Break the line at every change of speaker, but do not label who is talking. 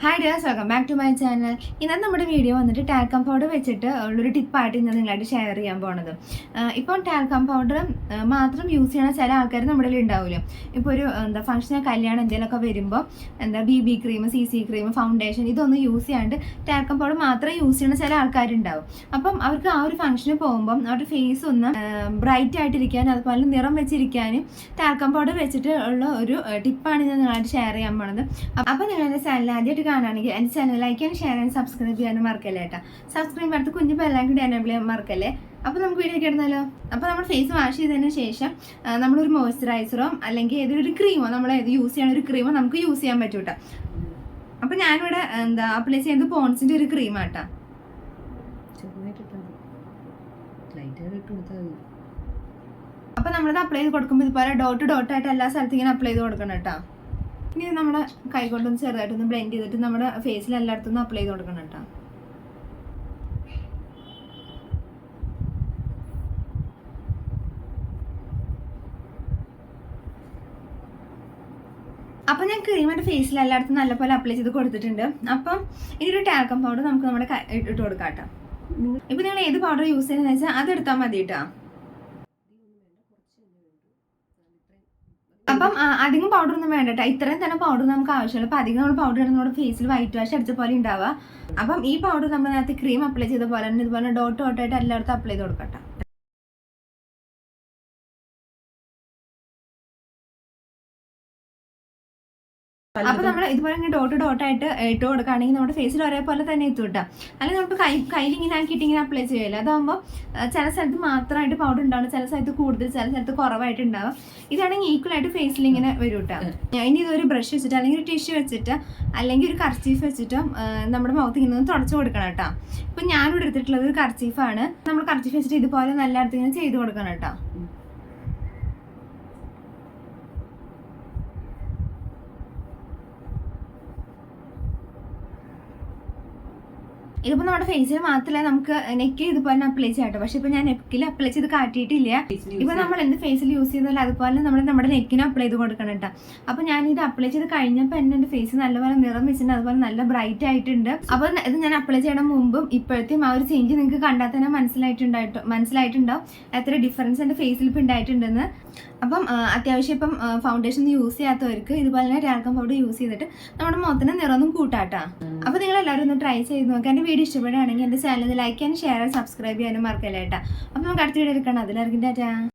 Hi dears welcome back to my channel ഇന്നത്തെ നമ്മുടെ video വന്നിട്ട് ടാൽക്കം പൗഡർ വെച്ചിട്ട് ഉള്ളൊരു ടിപ്പായിട്ട് ഇന്ന് നിങ്ങളായിട്ട് ഷെയർ ചെയ്യാൻ പോണത്. ഇപ്പോൾ ടാൽക്കം പൗഡർ മാത്രം യൂസ് ചെയ്യണ ചില ആൾക്കാർ നമ്മുടെ ഉണ്ടാവില്ല ഇപ്പോൾ ഒരു എന്താ ഫംഗ്ഷൻ കല്യാണം എന്തെങ്കിലുമൊക്കെ വരുമ്പോൾ എന്താ B B cream C C cream foundation ഇതൊന്നും യൂസ് ചെയ്യാണ്ട് ടാൽക്കം പൗഡർ മാത്രം യൂസ് ചെയ്യണ ചില ആൾക്കാരുണ്ടാവും. അപ്പം അവർക്ക് ആ ഒരു ഫംഗ്ഷന് പോകുമ്പം അവരുടെ ഫേസ് ഒന്ന് ബ്രൈറ്റ് ആയിട്ടിരിക്കാനും അതുപോലെ നിറം വെച്ചിരിക്കാനും ടാൽക്കം പൗഡർ വെച്ചിട്ട് ഉള്ള ഒരു ടിപ്പാണ് ഇന്ന് നിങ്ങളായിട്ട് ഷെയർ ചെയ്യാൻ പോണത്. അപ്പോൾ നിങ്ങളുടെ ചാനൽ ആദ്യമായിട്ട് കാണുകയാണെങ്കിൽ എന്റെ ചാനൽ ലൈക്ക് ചെയ്യാൻ ഷെയർ ചെയ്യാൻ സബ്സ്ക്രൈബ് ചെയ്യാനും മറക്കല്ലേ കേട്ടോ സബ്സ്ക്രൈബ് അടുത്ത് കുഞ്ഞു ബെല്ലാം കൂടി ചെയ്യാൻ മറക്കല്ലേ? അപ്പോൾ നമുക്ക് വീഡിയോ കിടന്നാലോ അപ്പോൾ നമ്മൾ ഫേസ് വാഷ് ചെയ്തതിന് ശേഷം നമ്മളൊരു മോയ്സ്ചറൈസറോ അല്ലെങ്കിൽ ഏതൊരു ക്രീമോ നമ്മൾ ഏത് യൂസ് ചെയ്യണ ഒരു ക്രീമോ നമുക്ക് യൂസ് ചെയ്യാൻ പറ്റും കേട്ടോ അപ്പോൾ ഞാനിവിടെ എന്താ അപ്ലൈ ചെയ്യുന്നത് പോൺസിന്റെ ഒരു ക്രീമാട്ടോ അപ്പോൾ നമ്മളത് അപ്ലൈ ചെയ്ത് കൊടുക്കുമ്പോൾ ഇതുപോലെ ഡോട്ട് ഡോട്ട് ആയിട്ട് എല്ലാ സ്ഥലത്തും ഇങ്ങനെ അപ്ലൈ ചെയ്ത് കൊടുക്കണം കേട്ടോ ഇനി നമ്മുടെ കൈ കൊണ്ടൊന്ന് ചെറുതായിട്ടൊന്ന് ബ്ലെൻഡ് ചെയ്തിട്ട് നമ്മുടെ ഫേസിൽ എല്ലായിടത്തും അപ്ലൈ ചെയ്ത് കൊടുക്കണം കേട്ടോ. അപ്പം ഞാൻ ക്രീം എന്റെ ഫേസിൽ എല്ലായിടത്തും നല്ലപോലെ അപ്ലൈ ചെയ്ത് കൊടുത്തിട്ടുണ്ട്. അപ്പം ഇനി ഒരു ടാൽക്കം പൗഡർ നമുക്ക് നമ്മുടെ ഇട്ട് കൊടുക്കാം കേട്ടോ. ഇപ്പം നിങ്ങൾ ഏത് പൗഡർ യൂസ് ചെയ്യുന്നതെന്ന് വെച്ചാൽ അത് എടുത്താൽ മതി കേട്ടോ. അപ്പം അധികം പൗഡർ വേണ്ട കേട്ടോ ഇത്രയും തന്നെ പൗഡർ നമുക്ക് ആവശ്യമുള്ളൂ. അപ്പൊ അധികം നമ്മൾ പൗഡർ നമ്മുടെ ഫേസിൽ വൈറ്റ് വാഷ് അടിച്ച പോലെ ഉണ്ടാവുക അപ്പം ഈ പൗഡർ നമ്മൾ നേരത്തെ ക്രീം അപ്ലൈ ചെയ്ത പോലെ തന്നെ ഇതുപോലെ ഡോട്ട് ഡോട്ടായിട്ട് എല്ലായിടത്തും അപ്ലൈ ചെയ്ത് കൊടുക്കട്ടെ. അപ്പൊ നമ്മൾ ഇതുപോലെ ഇങ്ങനെ ഡോട്ട് ഡോട്ടായിട്ട് ഇട്ട് കൊടുക്കുകയാണെങ്കിൽ നമ്മുടെ ഫേസിൽ ഒരേപോലെ തന്നെ എത്തും കേട്ടോ അല്ലെങ്കിൽ നമുക്ക് കൈ കയ്യിൽ ഇങ്ങനെ ആക്കിയിട്ട് ഇങ്ങനെ അപ്ലൈ ചെയ്യില്ല? അതാകുമ്പോൾ ചില സ്ഥലത്ത് മാത്രമായിട്ട് പൗഡർ ഉണ്ടാവും ചില സ്ഥലത്ത് കൂടുതൽ ചില സ്ഥലത്ത് കുറവായിട്ട് ഉണ്ടാവും ഇതാണെങ്കിൽ ഈക്വൽ ആയിട്ട് ഫേസിൽ ഇങ്ങനെ വരും കേട്ടോ ഇനി ഇതൊരു ബ്രഷ് വെച്ചിട്ട് അല്ലെങ്കിൽ ഒരു ടിഷ്യൂ വെച്ചിട്ട് അല്ലെങ്കിൽ ഒരു കർച്ചീഫ് വെച്ചിട്ട് നമ്മുടെ മുഖത്ത് ഇങ്ങനെ തുടച്ചു കൊടുക്കണം കേട്ടോ ഇപ്പൊ ഞാനിവിടെ എടുത്തിട്ടുള്ളത് ഒരു കർച്ചീഫാണ് നമ്മൾ കർച്ചീഫ് വെച്ചിട്ട് ഇതുപോലെ നല്ല ഇങ്ങനെ ചെയ്ത് കൊടുക്കണം കേട്ടോ ഇതിപ്പോ നമ്മുടെ ഫേസിൽ മാത്രമല്ല നമുക്ക് നെക്കിൽ ഇതുപോലെ അപ്ലൈ ചെയ്യാം പക്ഷെ ഇപ്പൊ ഞാൻ നെക്കിൽ അപ്ലൈ ചെയ്ത് കാട്ടിയിട്ടില്ല. ഇപ്പൊ നമ്മൾ എന്ത് ഫേസിൽ യൂസ് ചെയ്യുന്നില്ല അതുപോലെ നമ്മൾ നമ്മുടെ നെക്കിന് അപ്ലൈ ചെയ്ത് കൊടുക്കണം കേട്ടോ. അപ്പൊ ഞാൻ ഇത് അപ്ലൈ ചെയ്ത് കഴിഞ്ഞപ്പോൾ എന്നെ എന്റെ ഫേസ് നല്ലപോലെ നിറം വെച്ചിട്ടുണ്ട് അതുപോലെ നല്ല ബ്രൈറ്റ് ആയിട്ടുണ്ട്. അപ്പൊ ഇത് ഞാൻ അപ്ലൈ ചെയ്യണം മുമ്പും ഇപ്പോഴത്തെയും ആ ഒരു ചേഞ്ച് നിങ്ങൾക്ക് കണ്ടാൽ തന്നെ മനസ്സിലായിട്ടുണ്ടായിട്ട് മനസ്സിലായിട്ടുണ്ടാവും എത്ര ഡിഫറൻസ് എന്റെ ഫേസിൽ ഇപ്പൊ ഉണ്ടായിട്ടുണ്ടെന്ന്. അപ്പം അത്യാവശ്യം ഇപ്പം ഫൗണ്ടേഷൻ യൂസ് ചെയ്യാത്തവർക്ക് ഇതുപോലെ തന്നെ രാൽക്കം പൗഡർ യൂസ് ചെയ്തിട്ട് നമ്മുടെ മുഖത്തിന് നിറമൊന്നും കൂട്ടാട്ടാ. അപ്പൊ നിങ്ങൾ എല്ലാവരും ഒന്ന് ട്രൈ ചെയ്ത് നോക്കുക വീഡിയോ ഇഷ്ടപ്പെടുകയാണെങ്കിൽ എന്റെ ചാനൽ ലൈക്ക് ചെയ്യാനും ഷെയർ ചെയ്യാനും സബ്സ്ക്രൈബ് ചെയ്യാനും മറക്കല്ലേട്ടാ അപ്പോൾ നമുക്ക് അടുത്ത വീഡിയോ എടുക്കണം ടാറ്റാ.